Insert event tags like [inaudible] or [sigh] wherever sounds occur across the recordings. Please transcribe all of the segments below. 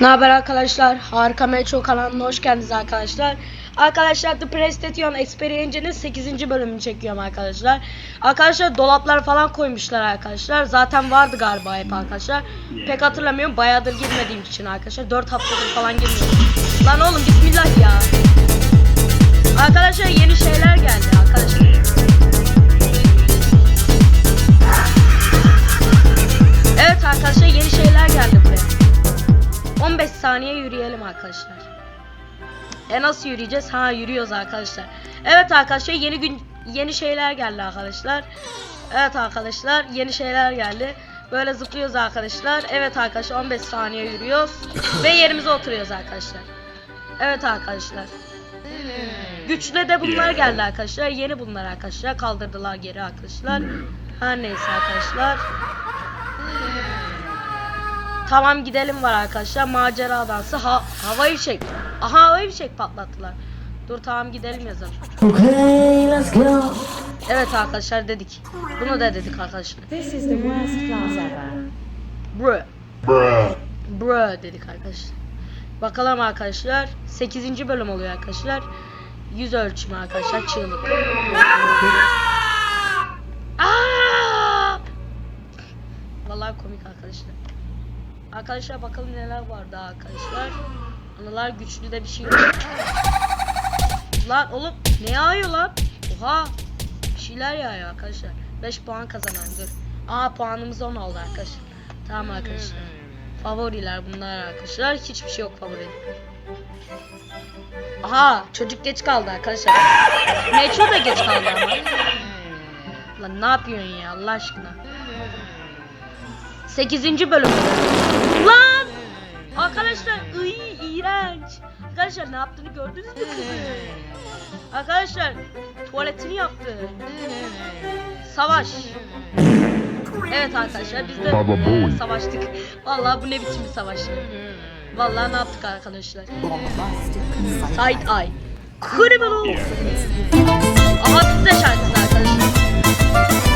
Ne haber arkadaşlar? Harika Metro kanalına hoş geldiniz arkadaşlar. Arkadaşlar The PlayStation Experience'nin 8. bölümünü çekiyorum arkadaşlar. Arkadaşlar dolaplar falan koymuşlar arkadaşlar. Zaten vardı galiba hep arkadaşlar. Pek hatırlamıyorum. Bayağıdır girmediğim için arkadaşlar. 4 haftadır falan girmiyorum. Lan oğlum bismillah ya. E nasıl yürüyeceğiz? Ha yürüyoruz arkadaşlar. Evet arkadaşlar yeni gün yeni şeyler geldi arkadaşlar. Evet arkadaşlar yeni şeyler geldi. Böyle zıplıyoruz arkadaşlar. Evet arkadaşlar 15 saniye yürüyoruz [coughs] ve yerimize oturuyoruz arkadaşlar. Evet arkadaşlar. Güçlü de bunlar geldi arkadaşlar. Yeni bunlar arkadaşlar. Kaldırdılar geri arkadaşlar. Her neyse arkadaşlar. Tamam gidelim var arkadaşlar. Macera dansı. Ha havayı çek. Aha havayı çek patlattılar. Dur tamam gidelim yazalım. Okay, let's go. Evet arkadaşlar dedik. Bunu da dedik arkadaşlar. This is the worst class ever. Bro. Bruh. Bro dedik arkadaşlar. Bakalım arkadaşlar. 8. bölüm oluyor arkadaşlar. Yüz ölçümü arkadaşlar. Çığlık. Aa! Vallahi komik arkadaşlar. Arkadaşlar bakalım neler var daha arkadaşlar. Anılar güçlü de bir şey yok. Lan oğlum ne yağıyor lan? Oha. Bir şeyler yağıyor arkadaşlar. 5 puan kazanalım dur. Aa puanımız 10 oldu arkadaşlar. Tamam arkadaşlar. Favoriler bunlar arkadaşlar. Hiçbir şey yok favori. Aha çocuk geç kaldı arkadaşlar. Metro da geç kaldı ama. Lan ne yapıyorsun ya Allah aşkına. 8. bölüm. Lan! Arkadaşlar ıy iğrenç. Arkadaşlar ne yaptığını gördünüz mü kızı? Arkadaşlar tuvaletini yaptı. Savaş. Evet arkadaşlar biz de Baba e, savaştık. Vallahi bu ne biçim bir savaş. Vallahi ne yaptık arkadaşlar? Side eye. Criminal. Aha biz de şarkısı arkadaşlar.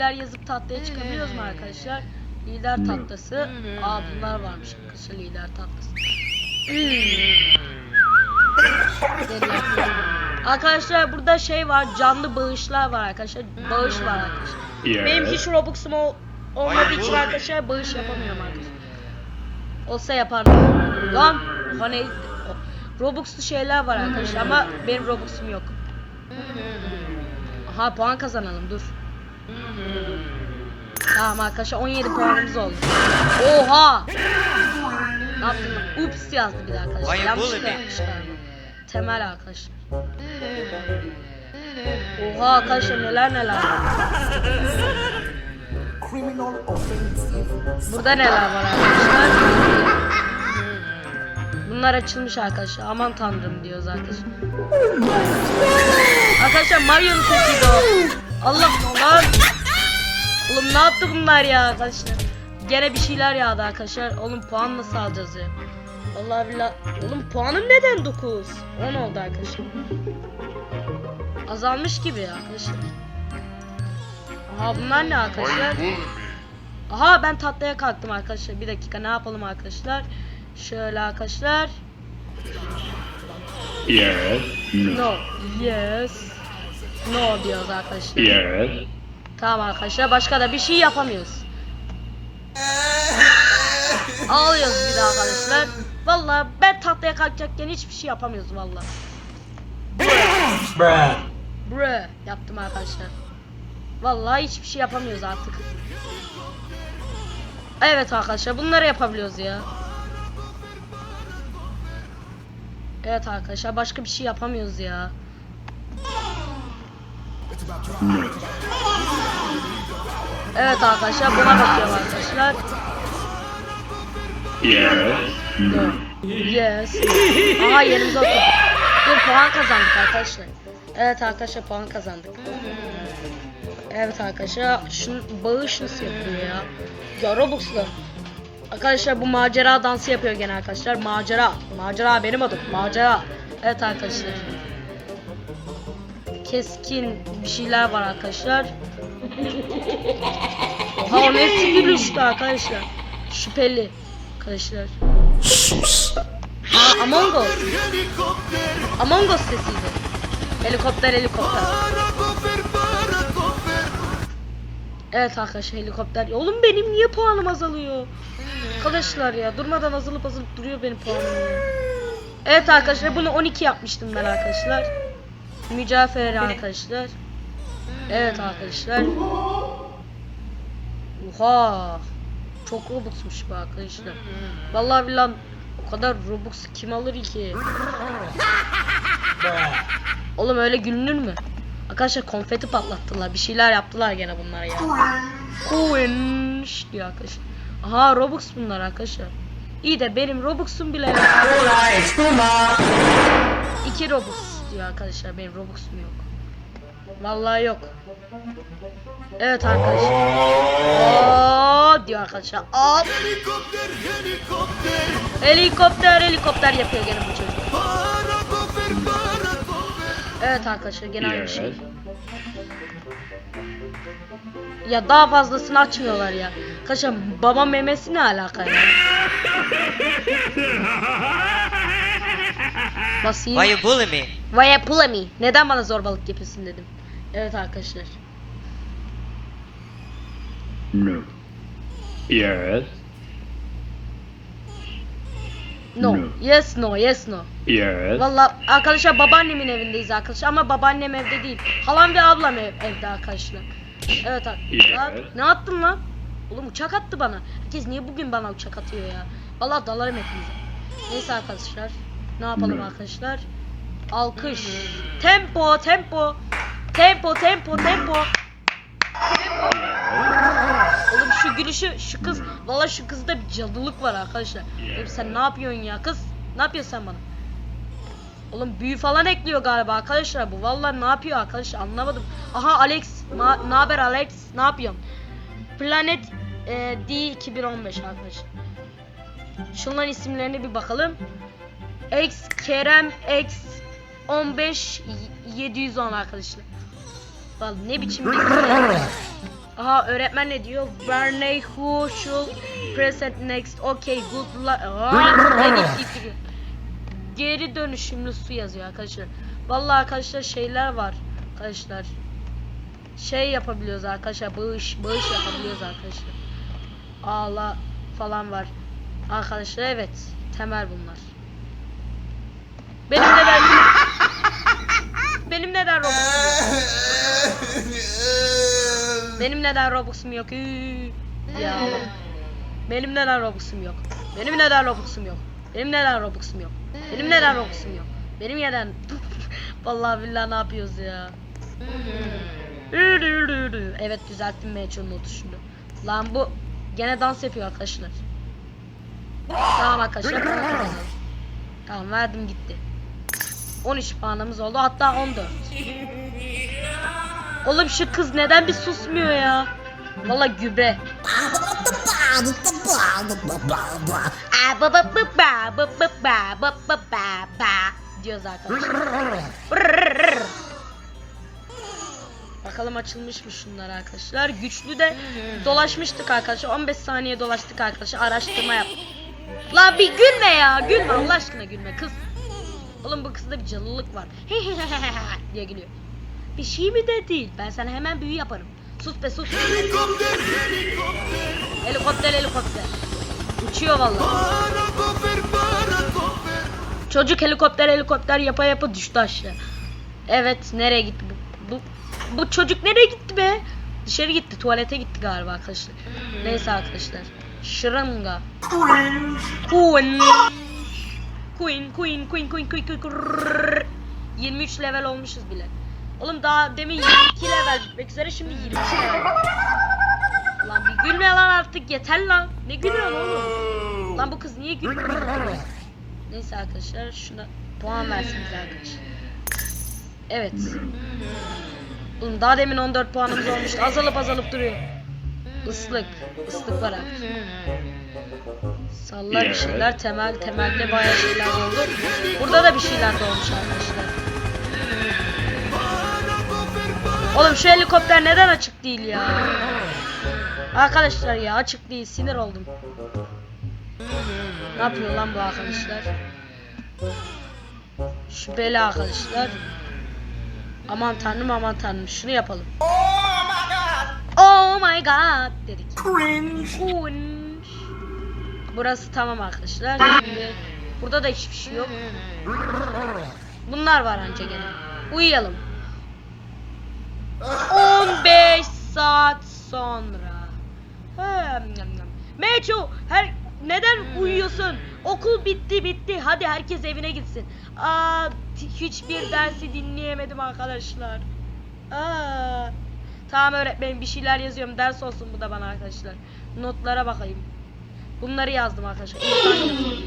Şeyler yazıp tatlıya çıkabiliyoruz mu arkadaşlar? Lider tatlısı. Aa bunlar varmış arkadaşlar lider tatlısı. arkadaşlar burada şey var canlı bağışlar var arkadaşlar. Bağış var arkadaşlar. Yeah. Benim hiç Robux'um ol olmadığı için arkadaşlar bağış yapamıyorum arkadaşlar. Olsa yapardım. Lan hani Robux'lu şeyler var arkadaşlar ama benim Robux'um yok. Aha puan kazanalım dur. Tamam arkadaşlar 17 puanımız oldu. Oha! Ne yaptın lan? Ups yazdı bir de arkadaşlar. Yanlışlıkla yapmışlar. Temel arkadaşlar. Oha arkadaşlar neler neler var. Burada neler var arkadaşlar? Bunlar açılmış arkadaşlar. Aman tanrım diyoruz arkadaşlar. Arkadaşlar Mario'nun sesiydi o. Allah lan. Oğlum ne yaptı bunlar ya arkadaşlar? Gene bir şeyler yağdı arkadaşlar. Oğlum puan nasıl alacağız ya? Vallahi billahi. Oğlum puanım neden 9? 10 oldu arkadaşlar. Azalmış gibi arkadaşlar. Aha bunlar ne arkadaşlar? Aha ben tatlıya kalktım arkadaşlar. Bir dakika ne yapalım arkadaşlar? Şöyle arkadaşlar. Yes. No. Yes. No diyoruz arkadaşlar. Yes. Tamam arkadaşlar başka da bir şey yapamıyoruz. Ağlıyoruz bir daha arkadaşlar. Vallahi ben tatlıya kalkacakken hiçbir şey yapamıyoruz vallahi. Bre yaptım arkadaşlar. Vallahi hiçbir şey yapamıyoruz artık. Evet arkadaşlar bunları yapabiliyoruz ya. Evet arkadaşlar başka bir şey yapamıyoruz ya. Evet arkadaşlar buna bakıyorum arkadaşlar. Yes. Yes. Aha yerimize oturduk. Dur puan kazandık arkadaşlar. Evet arkadaşlar puan kazandık. Evet arkadaşlar şunu bağış nasıl yapıyor ya? Ya Robux'la. Arkadaşlar bu macera dansı yapıyor gene arkadaşlar. Macera. Macera benim adım. Macera. Evet arkadaşlar. Keskin bir şeyler var arkadaşlar. Oha o ne gülüştü arkadaşlar. Şüpheli arkadaşlar. Sus. Aa Among Us. Among Us sesiydi. Helikopter helikopter. Evet arkadaşlar helikopter. Oğlum benim niye puanım azalıyor? Arkadaşlar ya durmadan azalıp azalıp duruyor benim puanım. Evet arkadaşlar bunu 12 yapmıştım ben arkadaşlar. Mücadele arkadaşlar. Evet arkadaşlar. Oha. Çok Robux'muş bu arkadaşlar. Vallahi billahi o kadar Robux kim alır ki? Oğlum öyle gülünür mü? Arkadaşlar konfeti patlattılar. Bir şeyler yaptılar gene bunlar ya. Coinş diyor arkadaşlar. Aha Robux bunlar arkadaşlar. İyi de benim Robux'um bile yok. İki Robux diyor arkadaşlar. Benim Robux'um yok. Vallahi yok. Evet arkadaşlar. Aa diyor arkadaşlar. Aa. Helikopter helikopter yapıyor gene bu çocuk. Evet arkadaşlar gene aynı şey. Yes. Ya daha fazlasını açmıyorlar ya. Arkadaşlar baba memesi ne alaka ya? [laughs] Basayım. Why you bully me? Pull me? Neden bana zorbalık yapıyorsun dedim. Evet arkadaşlar. No. Yes. No. No. Yes no. Yes no. Yes. Valla arkadaşlar babaannemin evindeyiz arkadaşlar ama babaannem evde değil. Halam ve ablam ev- evde arkadaşlar. Evet arkadaşlar. Yes. Ne attın lan? Oğlum uçak attı bana. Herkes niye bugün bana uçak atıyor ya? Valla dalarım hepinize. Neyse arkadaşlar. Ne yapalım No. arkadaşlar? Alkış. Tempo, tempo. Tempo, tempo, tempo. Oğlum şu gülüşü, şu kız, valla şu kızda bir cadılık var arkadaşlar. Oğlum sen ne yapıyorsun ya kız? Ne yapıyorsun sen bana? Oğlum büyü falan ekliyor galiba arkadaşlar bu. Vallahi ne yapıyor arkadaşlar anlamadım. Aha Alex, ne haber Alex? Ne yapıyorsun? Planet e, D 2015 arkadaşlar. Şunların isimlerine bir bakalım. X Kerem X 15 710 arkadaşlar. Vallahi ne biçim bir Aha öğretmen ne diyor? Barney who should present next. Okay good luck. Geri dönüşümlü su yazıyor arkadaşlar. Vallahi arkadaşlar şeyler var. Arkadaşlar. Şey yapabiliyoruz arkadaşlar. Bağış, bağış yapabiliyoruz arkadaşlar. Ağla falan var. Arkadaşlar evet. Temel bunlar. Benim Benim neden [laughs] Robux'um yok? Benim neden Robux'um yok? Ya. Benim neden Robux'um yok? Benim neden Robux'um yok? Benim neden Robux'um yok? Benim neden Robux'um [laughs] yok? Benim neden? Vallahi billahi ne yapıyoruz ya? Evet düzelttim Metro'nun tuşunu. Lan bu gene dans yapıyor arkadaşlar. Tamam arkadaşlar. [laughs] Tamam verdim gitti. 13 puanımız oldu. Hatta 14. Oğlum şu kız neden bir susmuyor ya? Valla gübre. diyor zaten. Bakalım açılmış mı şunlar arkadaşlar. Güçlü de dolaşmıştık arkadaşlar. 15 saniye dolaştık arkadaşlar. Araştırma yap. La bir gülme ya. Gülme Allah aşkına gülme kız. Oğlum bu kızda bir canlılık var. [laughs] diye gülüyor. Bir şey mi de değil. Ben sana hemen büyü yaparım. Sus be sus. Helikopter helikopter. Uçuyor vallahi. Çocuk helikopter helikopter yapa yapa düştü aşağı. Evet nereye gitti bu? Bu, bu çocuk nereye gitti be? Dışarı gitti tuvalete gitti galiba arkadaşlar. Neyse arkadaşlar. Şırınga. Queen. Queen, Queen, Queen, Queen, Queen, Queen, Queen. 23 level olmuşuz bile. Oğlum daha demin 22 level bitmek üzere şimdi 23 level. Lan bir gülme lan artık yeter lan. Ne gülüyorsun oğlum? Lan bu kız niye gülüyor? Neyse arkadaşlar şuna puan versin arkadaşlar. Evet. Oğlum daha demin 14 puanımız olmuştu. Azalıp azalıp duruyor. Islık. Islık var abi. Sallar bir şeyler temel temelde bayağı şeyler oldu. Burada da bir şeyler doğmuş arkadaşlar. Oğlum şu helikopter neden açık değil ya? Arkadaşlar ya açık değil sinir oldum. Ne yapıyor lan bu arkadaşlar? Şüpheli arkadaşlar. Aman tanrım aman tanrım şunu yapalım. Oh my god dedik. Cringe. Burası tamam arkadaşlar. Şimdi burada da hiçbir şey yok. Bunlar var anca gene. Uyuyalım. 15 saat sonra. Meço her neden uyuyorsun? Okul bitti bitti. Hadi herkes evine gitsin. Aa hiçbir dersi dinleyemedim arkadaşlar. Aa. Tamam öğretmenim bir şeyler yazıyorum. Ders olsun bu da bana arkadaşlar. Notlara bakayım. Bunları yazdım arkadaşlar. İnsan gibi,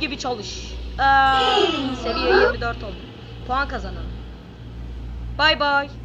gibi çalış. Aa, seviye 24 oldu. Puan kazanalım. Bay bay.